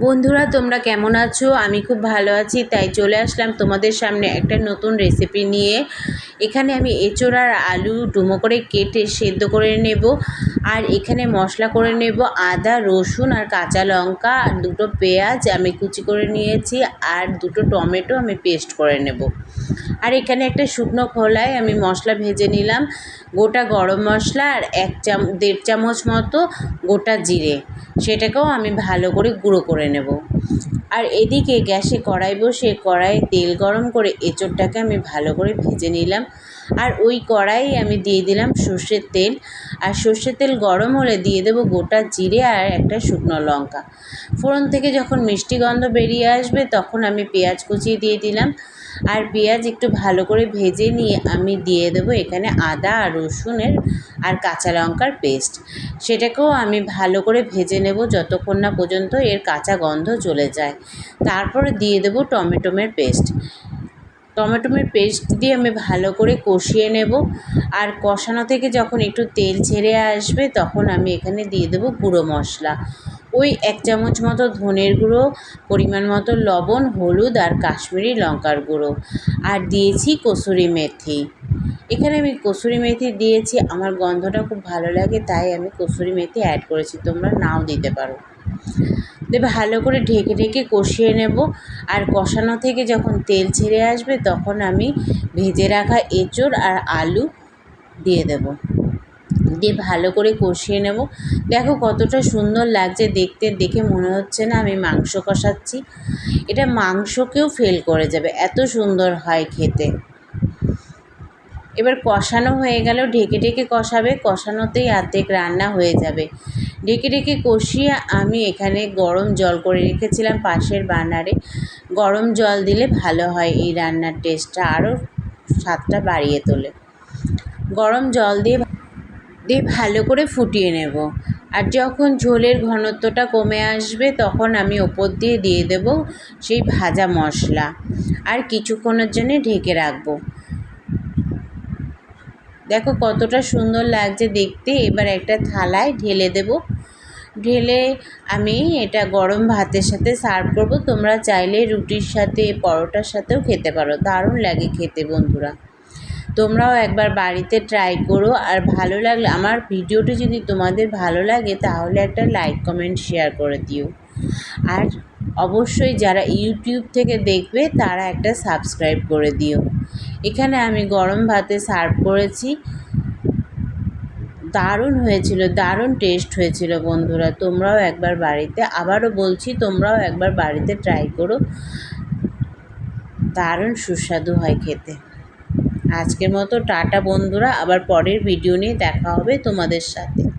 বন্ধুরা, তোমরা কেমন আছো? আমি খুব ভালো আছি। তাই চলে আসলাম তোমাদের সামনে একটা নতুন রেসিপি নিয়ে। এখানে আমি এঁচোড় আর আলু ডুমো করে কেটে সেদ্ধ করে নেব। আর এখানে মশলা করে নেব আদা, রসুন আর কাঁচা লঙ্কা, আর দুটো পেঁয়াজ আমি কুচি করে নিয়েছি, আর দুটো টমেটো আমি পেস্ট করে নেব। আর এখানে একটা শুকনো খোলায় আমি মশলা ভেজে নিলাম, গোটা গরম মশলা আর এক চাম, দেড় চামচ মতো গোটা জিরে। সেটাকেও আমি ভালো করে গুঁড়ো করে নেব। আর এদিকে গ্যাসে কড়াই বসে কড়াইয়ে তেল গরম করে এঁচোড়টাকে আমি ভালো করে ভেজে নিলাম। আর ওই কড়াই আমি দিয়ে দিলাম সর্ষের তেল। আর সর্ষের তেল গরম হলে দিয়ে দেবো গোটা জিরে আর একটা শুকনো লঙ্কা। ফোড়ন থেকে যখন মিষ্টি গন্ধ বেরিয়ে আসবে তখন আমি পেঁয়াজ কুচিয়ে দিয়ে দিলাম। আর পেঁয়াজ একটু ভালো করে ভেজে নিয়ে আমি দিয়ে দেবো এখানে আদা আর রসুনের আর কাঁচা লঙ্কার পেস্ট সেটাকেও আমি ভালো করে ভেজে নেব যতক্ষণ না পর্যন্ত এর কাঁচা গন্ধ চলে যায়। তারপরে দিয়ে দেবো টমেটোমের পেস্ট টমেটোমের পেস্ট দিয়ে আমি ভালো করে কষিয়ে নেব। আর কষানো থেকে যখন একটু তেল ছেড়ে আসবে, তখন আমি এখানে দিয়ে দেবো গুঁড়ো মশলা। ওই এক চামচ মতো ধনের গুঁড়ো, পরিমাণ মতো লবণ, হলুদ আর কাশ্মীরি লঙ্কার গুঁড়ো। আর দিয়েছি কসুরি মেথি। এখানে আমি কসুরি মেথি দিয়েছি, আমার গন্ধটা খুব ভালো লাগে, তাই আমি কসুরি মেথি অ্যাড করেছি, তোমরা নাও দিতে পারো। দিয়ে ভালো করে ঢেকে ঢেকে কষিয়ে নেব, আর কষানো থেকে যখন তেল ছেড়ে আসবে, তখন আমি ভেজে রাখা এঁচোড় আর আলু দিয়ে দেব। দিয়ে ভালো করে কষিয়ে নেব। দেখো কতটা সুন্দর লাগছে দেখতে, দেখে মনে হচ্ছে না আমি মাংস কষাচ্ছি। এটা মাংসকেও ফেল করে যাবে, এত সুন্দর হয় খেতে। এবার কষানো হয়ে গেল, ঢেকে ঢেকে কষাবে, কষানোতেই আর্ধেক রান্না হয়ে যাবে। ঢেকে ঢেকে কষিয়ে আমি এখানে গরম জল করে রেখেছিলাম পাশের বার্নারে গরম জল দিলে ভালো হয় এই রান্নার টেস্টটা আরও স্বাদটা বাড়িয়ে তোলে। গরম জল দিয়ে দিয়ে ভালো করে ফুটিয়ে নেব। আর যখন ঝোলের ঘনত্বটা কমে আসবে তখন আমি ওপর দিয়ে দিয়ে দেব সেই ভাজা মশলা। আর কিছুক্ষণের জন্যে ঢেকে রাখব। দেখো কতটা সুন্দর লাগছে দেখতে। এবার একটা থালায় ঢেলে দেব। ঢেলে আমি এটা গরম ভাতের সাথে সার্ভ করব। তোমরা চাইলে রুটির সাথে, পরোটার সাথেও খেতে পারো। দারুণ লাগে খেতে বন্ধুরা। তোমরাও একবার বাড়িতে ট্রাই করো। আর ভালো লাগলে, আমার ভিডিওটি যদি তোমাদের ভালো লাগে, তাহলে একটা লাইক কমেন্ট শেয়ার করে দিও। আর অবশ্যই যারা ইউটিউব থেকে দেখবে, তারা একটা সাবস্ক্রাইব করে দিও। এখানে আমি গরম ভাতে সার্ভ করেছি। দারুণ হয়েছিল, দারুণ টেস্ট হয়েছিল বন্ধুরা। তোমরাও একবার বাড়িতে, আবারও বলছি, তোমরাও একবার বাড়িতে ট্রাই করো। দারুণ সুস্বাদু হয় খেতে। আজকের মতো টাটা বন্ধুরা, আবার পরের ভিডিও নিয়ে দেখা হবে তোমাদের সাথে।